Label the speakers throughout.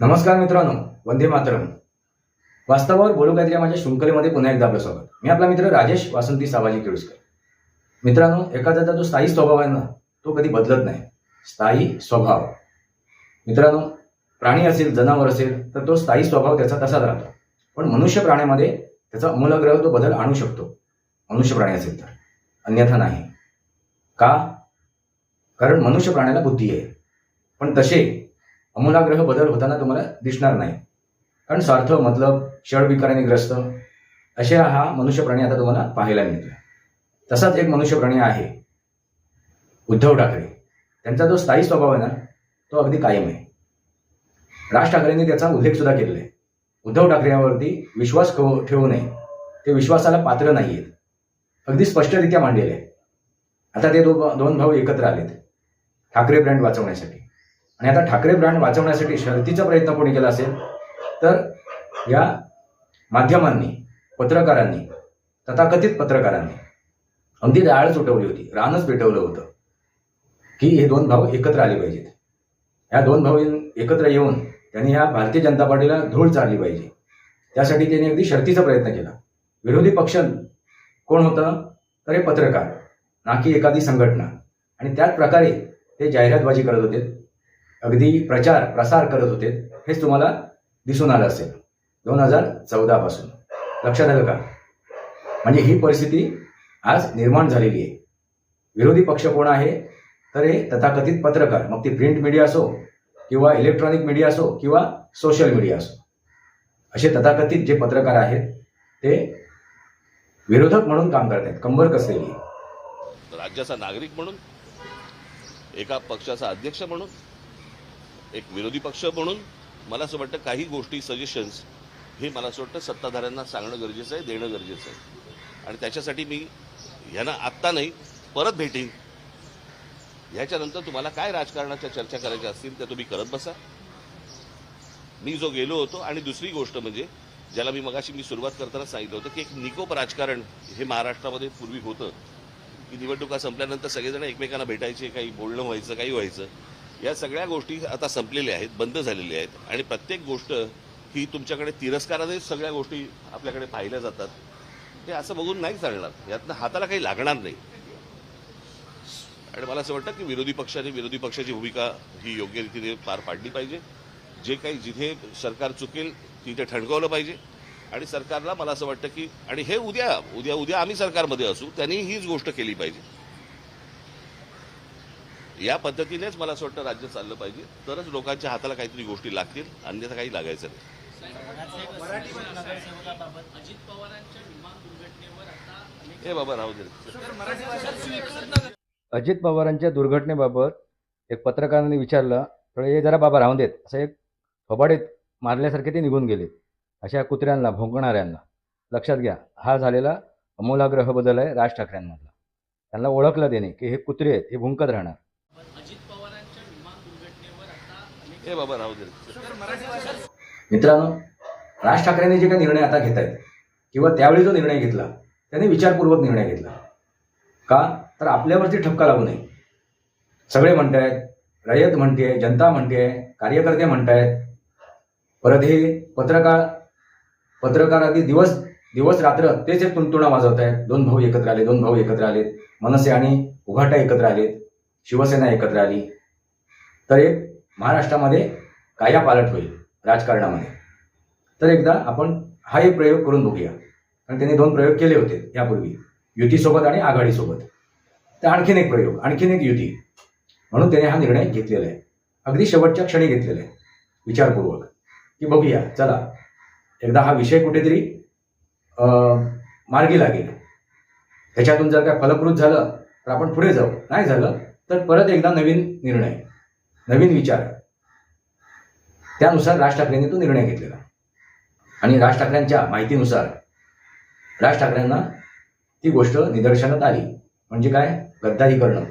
Speaker 1: नमस्कार मित्रांनो वंदे मातरम. वास्तवावर बोलू काहीतरी माझ्या शृंखलेमध्ये पुन्हा एकदा आपलं स्वागत. मी आपला मित्र राजेश वासंती सावाजी केळुसकर. मित्रांनो एखाद्याचा जो स्थायी स्वभाव आहे ना तो कधी बदलत नाही. स्थायी स्वभाव. मित्रांनो प्राणी असेल जनावर असेल तर तो स्थायी स्वभाव त्याचा तसाच राहतो. पण मनुष्य प्राण्यामध्ये त्याचा अमूलाग्रह तो बदल आणू शकतो. मनुष्य प्राणी असेल तर. अन्यथा नाही. का? कारण मनुष्य प्राण्याला बुद्धी आहे. पण तसे अमूलाग्रह बदल होताना तुम्हाला दिसणार नाही. कारण स्वार्थ मतलब षडविकाराने ग्रस्त असे हा मनुष्य प्राणी आता तुम्हाला पाहायला मिळतोय. तसाच एक मनुष्य प्राणी आहे उद्धव ठाकरे. त्यांचा जो स्थायी स्वभाव आहे ना तो अगदी कायम आहे. राज ठाकरेंनी त्याचा उल्लेख सुद्धा केलेला आहे. उद्धव ठाकरे यावरती विश्वास ठेवू नये. ते विश्वासाला पात्र नाही आहेत. अगदी स्पष्टरित्या मांडलेले आहे. आता ते दो दोन भाऊ एकत्र आलेत. ठाकरे ब्रँड वाचवण्यासाठी. आणि आता ठाकरे ब्रँड वाचवण्यासाठी शर्तीचा प्रयत्न कोणी केला असेल तर या माध्यमांनी पत्रकारांनी तथाकथित पत्रकारांनी अगदी डाळ सुटवली होती रानच पेटवलं होतं की हे दोन भाऊ एकत्र आले पाहिजेत. ह्या दोन भाऊ एकत्र येऊन त्यांनी ह्या भारतीय जनता पार्टीला धूळ चालली पाहिजे. त्यासाठी त्यांनी अगदी शर्तीचा प्रयत्न केला. विरोधी पक्ष कोण होतं? तर हे पत्रकार ना की एखादी संघटना. आणि त्याच प्रकारे ते जाहिरातबाजी करत होते. अगदी प्रचार प्रसार करत होते हेच तुम्हाला दिसून आलं असेल. दोन हजार चौदा पासून. लक्षात आलं का? म्हणजे ही परिस्थिती आज निर्माण झालेली आहे. विरोधी पक्ष कोण आहे? तर हे तथाकथित पत्रकार मग ती प्रिंट मीडिया असो किंवा इलेक्ट्रॉनिक मीडिया असो किंवा सोशल मीडिया असो. असे तथाकथित जे पत्रकार आहेत ते विरोधक म्हणून काम करत आहेत कंबर कसलेली.
Speaker 2: राज्याचा नागरिक म्हणून एका पक्षाचा अध्यक्ष म्हणून एक विरोधी पक्ष म्हणून मला असं वाटतं काही गोष्टी सजेशन्स हे मला असं वाटतं सत्ताधाऱ्यांना सांगणं गरजेचं आहे देणं गरजेचं आहे. आणि त्याच्यासाठी मी यांना आत्ता नाही परत भेटीन. ह्याच्यानंतर तुम्हाला काय राजकारणाच्या चर्चा करायच्या असतील त्या तुम्ही करत बसा. मी जो गेलो होतो आणि दुसरी गोष्ट म्हणजे ज्याला मी मगाशी मी सुरुवात करताना सांगितलं होतं की एक निकोप राजकारण हे महाराष्ट्रामध्ये पूर्वी होतं. की निवडणुका संपल्यानंतर सगळेजण एकमेकांना भेटायचे काही बोलणं व्हायचं काही व्हायचं. या सगळ्या गोष्टी आता संपलेल्या आहेत बंद झालेल्या आहेत. आणि प्रत्येक गोष्ट ही तुमच्याकडे तिरस्काराने सगळ्या गोष्टी आपल्याकडे पाहिल्या जातात. ते असं बघून नाही चालणार. यातनं हाताला काही लागणार नाही. आणि मला असं वाटतं की विरोधी पक्षाने विरोधी पक्षाची भूमिका ही योग्य रीतीने पार पाडली पाहिजे. जे काही जिथे सरकार चुकेल तिथे ठणकावलं पाहिजे. आणि सरकारला मला असं वाटतं की आणि हे उद्या उद्या उद्या आम्ही सरकारमध्ये असू त्यांनी हीच गोष्ट केली पाहिजे. या पद्धतीनेच मला असं वाटतं राज्य चाललं पाहिजे. तरच लोकांच्या हाताला काहीतरी गोष्टी लागतील अन्यथा काही लागायचं नाही. हे बाबा राहू दे.
Speaker 1: अजित पवारांच्या दुर्घटनेबाबत एक पत्रकारांनी विचारलं तर हे जरा बाबा राहून देत. असं एक फबाडीत मारल्यासारखे ते निघून गेले अशा कुत्र्यांना भोंकणाऱ्यांना. लक्षात घ्या हा झालेला अमूलाग्रह बदल आहे राज ठाकरेंमधला. त्यांना ओळखलं देणे की हे कुत्रे आहेत हे भुंकत राहणार.
Speaker 2: हे बाबा राहू दे.
Speaker 1: मित्रांनो राज ठाकरेंनी जे काही निर्णय आता घेत आहेत किंवा त्यावेळी जो निर्णय घेतला त्यांनी विचारपूर्वक निर्णय घेतला. का? तर आपल्यावरती ठपका लागू नये. सगळे म्हणतायत रयत म्हणते जनता म्हणते कार्यकर्ते म्हणतायत परत हे पत्रकार पत्रकार अगदी दिवस दिवस रात्र तेच एक तुणतुणा वाजवत आहेत दोन भाऊ एकत्र आले दोन भाऊ एकत्र आलेत. मनसे आणि उघाटा एकत्र आलेत. शिवसेना एकत्र आली. तर एक महाराष्ट्रामध्ये काया पालट होईल राजकारणामध्ये. तर एकदा आपण हा एक प्रयोग करून बघूया. कारण त्यांनी दोन प्रयोग केले होते यापूर्वी. युतीसोबत आणि आघाडीसोबत. तर आणखीन एक प्रयोग आणखीन एक युती. म्हणून त्याने हा निर्णय घेतलेला आहे. अगदी शेवटच्या क्षणी घेतलेला आहे. विचारपूर्वक. की बघूया चला. एकदा हा विषय कुठेतरी मार्गी लागेल. ह्याच्यातून जर काय फलप्रूत झालं तर आपण पुढे जाऊ. नाही झालं तर परत एकदा नवीन निर्णय. नवीन विचार त्यानुसार राज ठाकरेंनी तो निर्णय घेतलेला. आणि राज ठाकरेंच्या माहितीनुसार राज ठाकरेंना ती गोष्ट निदर्शनात आली. म्हणजे काय? गद्दारी करणं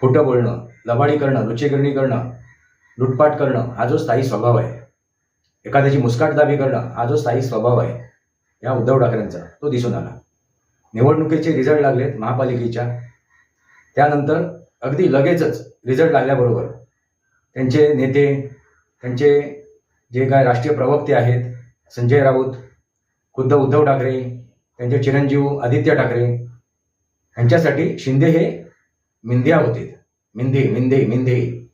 Speaker 1: खोटं बोलणं लबाडी करणं लुचेगिरणी करणं लुटपाट करणं हा जो स्थायी स्वभाव आहे. एखाद्याची मुस्काट दाबी करणं हा जो स्थायी स्वभाव आहे या उद्धव ठाकरेंचा तो दिसून आला. निवडणुकीचे रिझल्ट लागलेत महापालिकेच्या. त्यानंतर अगदी लगेचच रिझल्ट लागल्याबरोबर त्यांचे नेते त्यांचे जे काय राष्ट्रीय प्रवक्ते आहेत संजय राऊत खुद्द उद्धव ठाकरे त्यांचे चिरंजीव आदित्य ठाकरे यांच्यासाठी शिंदे हे मिंद्या होते. मिंदे मिंदे मिंदे.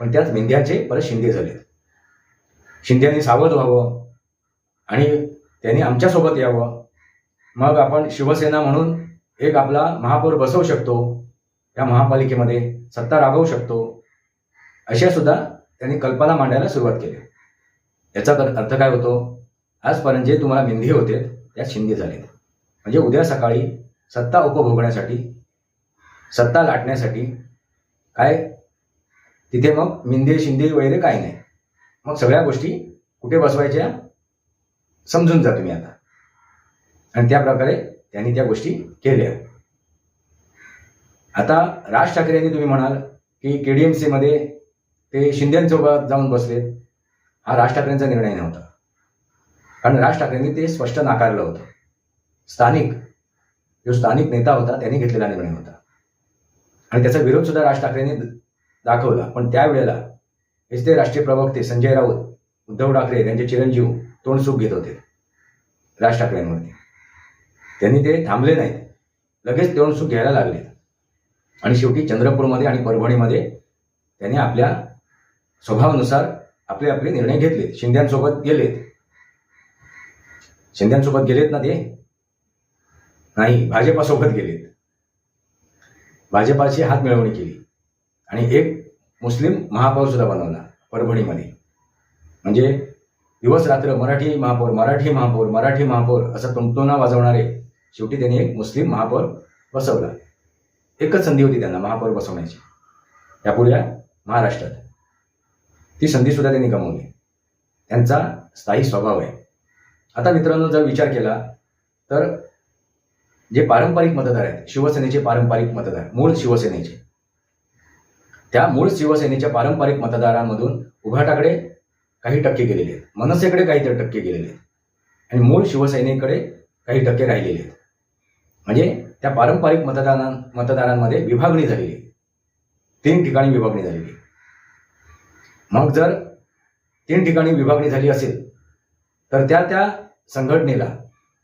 Speaker 1: पण त्याच मिंद्याचे परत शिंदे झाले शिंद्यांनी सावध व्हावं आणि त्यांनी आमच्यासोबत यावं. मग आपण शिवसेना म्हणून एक आपला महापौर बसवू शकतो. या महापालिकेमध्ये सत्ता राबवू शकतो. अशा सुद्धा त्यांनी कल्पना मांडायला सुरुवात केली. याचा तर अर्थ काय होतो? आजपर्यंत जे तुम्हाला मिंधी होते त्यात शिंदे झाले म्हणजे उद्या सकाळी सत्ता उपभोगण्यासाठी सत्ता लाटण्यासाठी काय? तिथे मग मिंदे शिंदे वगैरे काही नाही. मग सगळ्या गोष्टी कुठे बसवायच्या? समजून जा तुम्ही आता. आणि त्या प्रकारे त्यांनी त्या गोष्टी केल्या. आता राज ठाकरे यांनी तुम्ही म्हणाल की के डी एम सीमध्ये ते शिंदेसोबत जाऊन बसले. हा राज ठाकरेंचा निर्णय नव्हता. कारण राज ठाकरेंनी ते स्पष्ट नाकारलं होतं. स्थानिक जो स्थानिक नेता होता त्यांनी घेतलेला निर्णय होता. आणि त्याचा विरोध सुद्धा राज ठाकरेंनी दाखवला. पण त्यावेळेला हेच ते राष्ट्रीय प्रवक्ते संजय राऊत उद्धव ठाकरे त्यांचे चिरंजीव तोंडसुख घेत होते. राज ठाकरेंवरती. त्यांनी ते थांबले नाहीत. लगेच तोंडसुख घ्यायला लागले. आणि शेवटी चंद्रपूरमध्ये आणि परभणीमध्ये त्यांनी आपल्या स्वभावानुसार आपले आपले निर्णय घेतलेत. शिंद्यांसोबत गेलेत. शिंद्यांसोबत गेलेत ना ते? नाही भाजपासोबत गेलेत. भाजपाची हात मिळवणी केली. आणि एक मुस्लिम महापौर सुद्धा बनवला परभणीमध्ये. म्हणजे दिवस रात्र मराठी महापौर मराठी महापौर मराठी महापौर असं तुमतोना वाजवणारे शेवटी त्यांनी एक मुस्लिम महापौर बसवला. एकच संधी होती त्यांना महापौर बसवण्याची. या महाराष्ट्रात. ती संधी सुद्धा त्यांनी गमावली. त्यांचा स्थायी स्वभाव आहे. आता मित्रांनो जर विचार केला तर जे पारंपरिक मतदार आहेत शिवसेनेचे पारंपरिक मतदार मूळ शिवसेनेचे त्या मूळ शिवसेनेच्या पारंपरिक मतदारांमधून उघाटाकडे काही टक्के गेलेले आहेत. मनसेकडे काही टक्के गेलेले आहेत. आणि मूळ शिवसेनेकडे काही टक्के राहिलेले आहेत. म्हणजे त्या पारंपरिक मतदारां मतदारांमध्ये विभागणी झालेली आहे. तीन ठिकाणी विभागणी झालेली मग जर तीन ठिकाणी विभागणी झाली असेल तर त्या त्या संघटनेला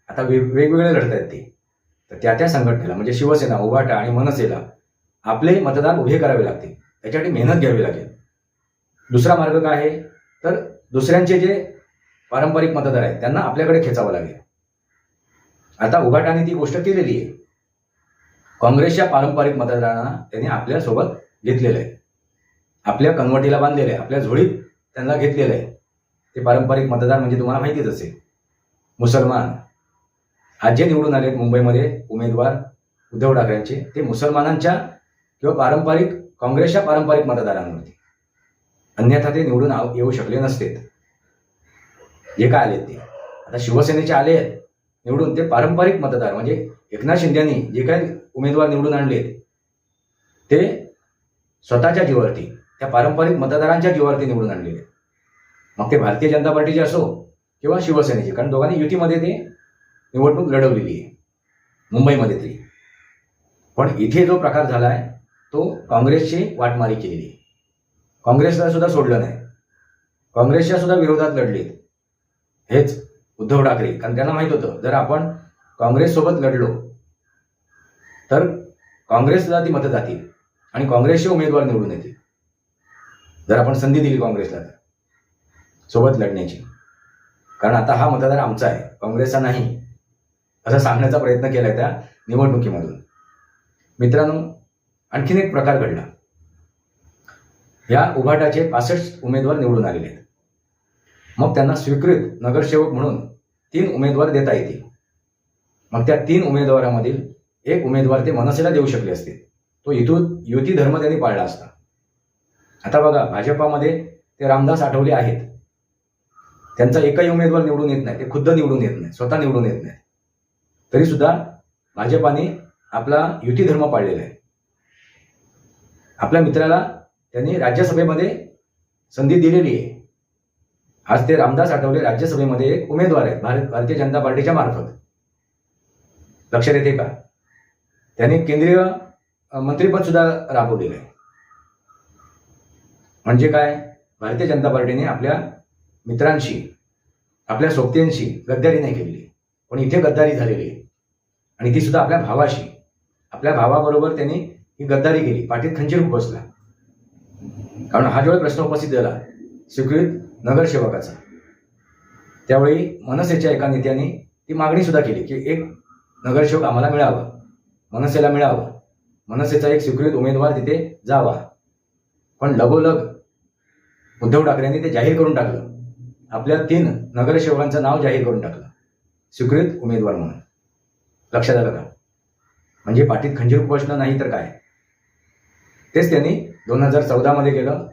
Speaker 1: आता वेग वेगवेगळे लढत आहेत ते तर त्या त्या संघटनेला म्हणजे शिवसेना उभाटा आणि मनसेला आपले मतदान उभे करावे लागतील. त्याच्यासाठी मेहनत घ्यावी लागेल. दुसरा मार्ग काय आहे? तर दुसऱ्यांचे जे पारंपरिक मतदार आहेत त्यांना आपल्याकडे खेचावं लागेल. आता उभाटाने ती गोष्ट केलेली आहे. काँग्रेसच्या पारंपरिक मतदारांना त्यांनी आपल्यासोबत घेतलेलं आहे. आपल्या कनवटीला बांधलेलं आहे आपल्या झोळीत त्यांना घेतलेलं आहे. ते पारंपरिक मतदार म्हणजे तुम्हाला माहितीच असेल. मुसलमान. आज जे निवडून आलेत मुंबईमध्ये उमेदवार उद्धव ठाकरेंचे. ते मुसलमानांच्या किंवा पारंपरिक काँग्रेसच्या पारंपरिक मतदारांवरती. अन्यथा ते निवडून आव- येऊ शकले नसतेत. जे काय आले ते. आता शिवसेनेचे आले आहेत. निवडून ते पारंपरिक मतदार म्हणजे एकनाथ शिंदेनी जे काही उमेदवार निवडून आणलेत ते स्वतःच्या जीवावरती त्या पारंपरिक मतदारांच्या जीवावरती निवडून आणलेले. मग ते भारतीय जनता पार्टीचे असो किंवा शिवसेनेचे कारण दोघांनी युतीमध्ये ते निवडणूक लढवलेली आहे. मुंबईमध्ये तरी. पण इथे जो प्रकार झाला आहे तो काँग्रेसची वाटमारी केलेली आहे. काँग्रेसला सुद्धा सोडलं नाही. काँग्रेसच्या सुद्धा विरोधात लढलेत. हेच उद्धव ठाकरे. कारण त्यांना माहीत होतं जर आपण काँग्रेससोबत लढलो तर काँग्रेसला ती मतं जातील आणि काँग्रेसचे उमेदवार निवडून येतील. जर आपण संधी दिली काँग्रेसला तर. सोबत लढण्याची. कारण आता हा मतदार आमचा आहे. काँग्रेसचा नाही. असं सांगण्याचा प्रयत्न केलाय त्या निवडणुकीमधून. मित्रांनो आणखीन एक प्रकार घडला. या उभाटाचे पासष्ट उमेदवार निवडून आलेले आहेत. मग त्यांना स्वीकृत नगरसेवक म्हणून तीन उमेदवार देता येतील. मग त्या तीन उमेदवारामधील एक उमेदवार ते मनसेला देऊ शकले असते. तो इथून युती धर्म त्यांनी पाळला असता. आता बघा भाजपामध्ये ते रामदास आठवले आहेत. त्यांचा एकही उमेदवार निवडून येत नाही ते खुद्द निवडून येत नाही स्वतः निवडून येत नाही. तरी सुद्धा भाजपाने आपला युती धर्म पाळलेला आहे. आपल्या मित्राला त्यांनी राज्यसभेमध्ये संधी दिलेली आहे. आज ते रामदास आठवले राज्यसभेमध्ये एक उमेदवार आहेत भारत भारतीय जनता पार्टीच्या मार्फत. लक्षात येते का? त्यांनी केंद्रीय मंत्रीपद सुद्धा राबवलेलं आहे. म्हणजे काय? भारतीय जनता पार्टीने आपल्या मित्रांशी आपल्या सोबत्यांशी गद्दारी नाही केलेली. पण इथे गद्दारी झालेली आहे. आणि ती सुद्धा आपल्या भावाशी. आपल्या भावाबरोबर त्यांनी ही गद्दारी केली. पाठीत खंजीर बसला. कारण हा जेव्हा प्रश्न उपस्थित झाला स्वीकृत नगरसेवकाचा त्यावेळी मनसेच्या एका नेत्याने ती मागणी सुद्धा केली की एक नगरसेवक आम्हाला मिळावा. मनसेला मिळावा. मनसेचा एक स्वीकृत उमेदवार तिथे जावा. पण लगोलग उद्धव ठाकरेंनी ते जाहीर करून टाकलं. आपल्या तीन नगरसेवकांचं नाव जाहीर करून टाकलं. स्वीकृत उमेदवार म्हणून. लक्षात आलं का? म्हणजे पाठीत खंजीर बसणं नाही तर काय? तेच त्यांनी दोन हजार चौदामध्ये केलं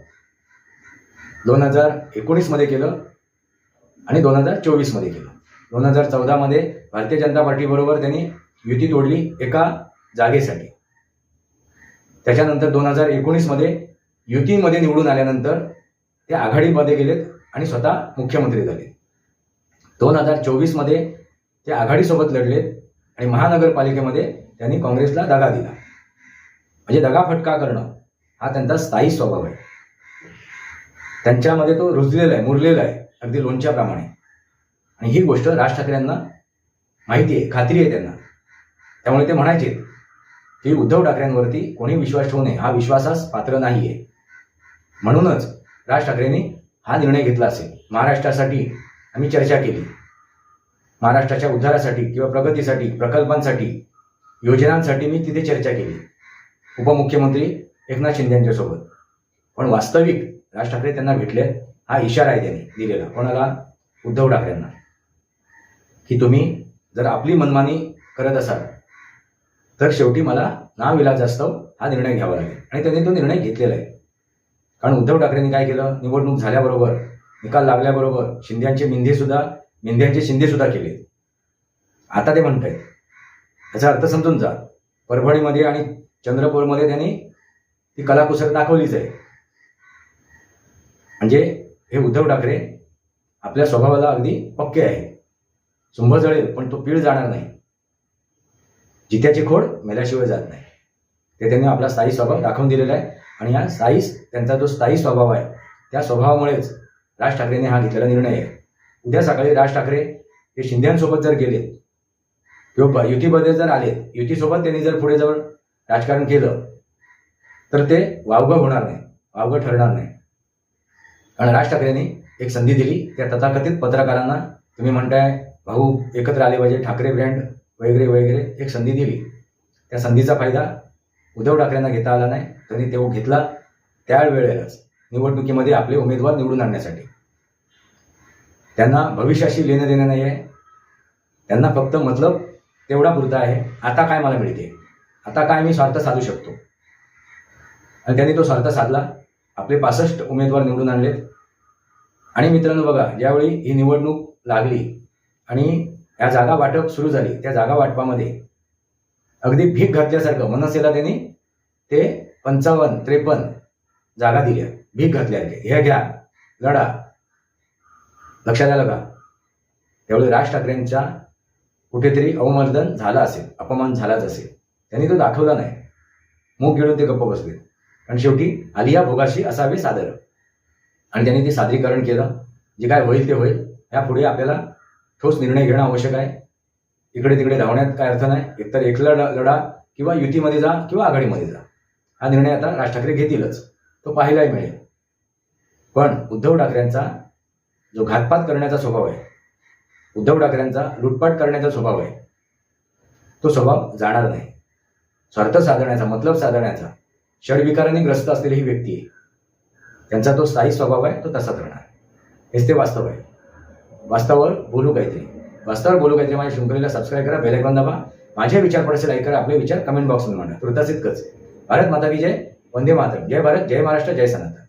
Speaker 1: दोन हजार एकोणीसमध्ये केलं आणि दोन हजार चोवीसमध्ये केलं. दोन हजार चौदामध्ये भारतीय जनता पार्टीबरोबर त्यांनी युती तोडली एका जागेसाठी. त्याच्यानंतर दोन हजार एकोणीसमध्ये युतीमध्ये निवडून आल्यानंतर ते आघाडीमध्ये गेलेत आणि स्वतः मुख्यमंत्री झाले. दोन हजार चोवीसमध्ये ते आघाडीसोबत लढलेत आणि महानगरपालिकेमध्ये त्यांनी काँग्रेसला दगा दिला. म्हणजे दगा फटका करणं हा त्यांचा स्थायी स्वभाव आहे. त्यांच्यामध्ये तो रुजलेला आहे मुरलेला आहे अगदी लोणच्याप्रमाणे. आणि ही गोष्ट राज ठाकरेंना माहिती आहे खात्री आहे त्यांना. त्यामुळे ते म्हणायचे की उद्धव ठाकरेंवरती कोणी विश्वास ठेवू नये हा विश्वासास पात्र नाही आहे म्हणूनच राज ठाकरेंनी हा निर्णय घेतला असेल. महाराष्ट्रासाठी आम्ही चर्चा केली. महाराष्ट्राच्या उद्धारासाठी किंवा प्रगतीसाठी प्रकल्पांसाठी योजनांसाठी मी तिथे चर्चा केली. उपमुख्यमंत्री एकनाथ शिंदे यांच्यासोबत. पण वास्तविक राज ठाकरे त्यांना भेटले हा इशारा आहे त्यांनी दिलेला. कोणाला? उद्धव ठाकरेंना. की तुम्ही जर आपली मनमानी करत असाल तर शेवटी मला नाविलाजास्तव हा निर्णय घ्यावा लागेल. आणि त्यांनी तो निर्णय घेतलेला आहे. कारण उद्धव ठाकरेंनी काय केलं? निवडणूक झाल्याबरोबर निकाल लागल्याबरोबर शिंद्यांचे मिंधे सुद्धा मिंध्यांचे शिंदे सुद्धा केले. आता ते म्हणतायत. याचा अर्थ समजून जा. परभणीमध्ये आणि चंद्रपूरमध्ये त्यांनी ती कलाकुसर दाखवलीच आहे. म्हणजे हे उद्धव ठाकरे आपल्या स्वभावाला अगदी पक्के आहे. सुंभ जळेल पण तो पीळ जाणार नाही. जित्याची खोड मेल्याशिवाय जात नाही. ते त्यांनी आपला स्थायी स्वभाव दाखवून दिलेला आहे. आणि या स्थायी त्यांचा जो स्थायी स्वभाव आहे त्या स्वभावामुळेच राज ठाकरेंनी हा घेतलेला निर्णय आहे. उद्या सकाळी राज ठाकरे हे शिंद्यांसोबत जर गेले किंवा युतीमध्ये जर आले युतीसोबत त्यांनी जर पुढे जवळ राजकारण केलं तर ते वावगं होणार नाही वावगं ठरणार नाही. कारण राज ठाकरेंनी एक संधी दिली त्या तथाकथित पत्रकारांना तुम्ही म्हणताय भाऊ एकत्र आले पाहिजे ठाकरे ब्रँड वगैरे वगैरे एक संधी दिली. त्या संधीचा फायदा उद्धव ठाकरेंना घेता आला नाही त्यांनी तो घेतला त्यावेळेलाच. निवडणुकीमध्ये आपले उमेदवार निवडून आणण्यासाठी. त्यांना भविष्याशी लेणं देणं नाही आहे त्यांना फक्त मतलब तेवढा पुरता आहे. आता काय मला मिळते? आता काय मी स्वार्थ साधू शकतो? आणि त्यांनी तो स्वार्थ साधला. आपले पासष्ट उमेदवार निवडून आणलेत. आणि मित्रांनो बघा ज्यावेळी ही निवडणूक लागली आणि या जागा वाटप सुरू झाली त्या जागा वाटपामध्ये अगदी भीक घातल्यासारखं मनसेला त्यांनी ते पंचावन्न त्रेपन्न जागा दिल्या. भीक घातल्यासारखे. हे घ्या. लढा. लक्षात आलं का? त्यावेळी राज ठाकरेंच्या कुठेतरी अवमर्दन झालं असेल अपमान झालाच असेल. त्यांनी तो दाखवला नाही. मूग गिळून ते गप्प बसले. कारण शेवटी आलिया भोगाशी असावे सादर. आणि त्यांनी ते सादरीकरण केलं. जे काय होईल ते होईल. यापुढे आपल्याला ठोस निर्णय घेणं आवश्यक आहे. इकडे तिकडे धावण्यात काय अर्थ नाही. एकतर एकला लढा किंवा युतीमध्ये जा किंवा आघाडीमध्ये जा. हा निर्णय आता राज ठाकरे घेतीलच. तो पाहायलाही मिळेल. पण उद्धव ठाकरेंचा जो घातपात करण्याचा स्वभाव आहे उद्धव ठाकरेंचा लुटपाट करण्याचा स्वभाव आहे तो स्वभाव जाणार नाही. स्वार्थ साधण्याचा मतलब साधण्याचा षडविकाराने ग्रस्त असलेली ही व्यक्ती आहे. त्यांचा तो स्थायी स्वभाव आहे तो तसाच राहणार. हेच ते वास्तव आहे. वास्तवावर बोलू काहीतरी. वास्तवावर बोलू काहीतरी माझ्या शृंखलेला सबस्क्राईब करा बेलायकॉन दाबा. माझे विचार पडसे लाईक करा आपले विचार कमेंट बॉक्समध्ये मांडा. तुर्तास इतकंच भारत माता की जय. वंदे मातरम. जय भारत जय महाराष्ट्र जय सनातन.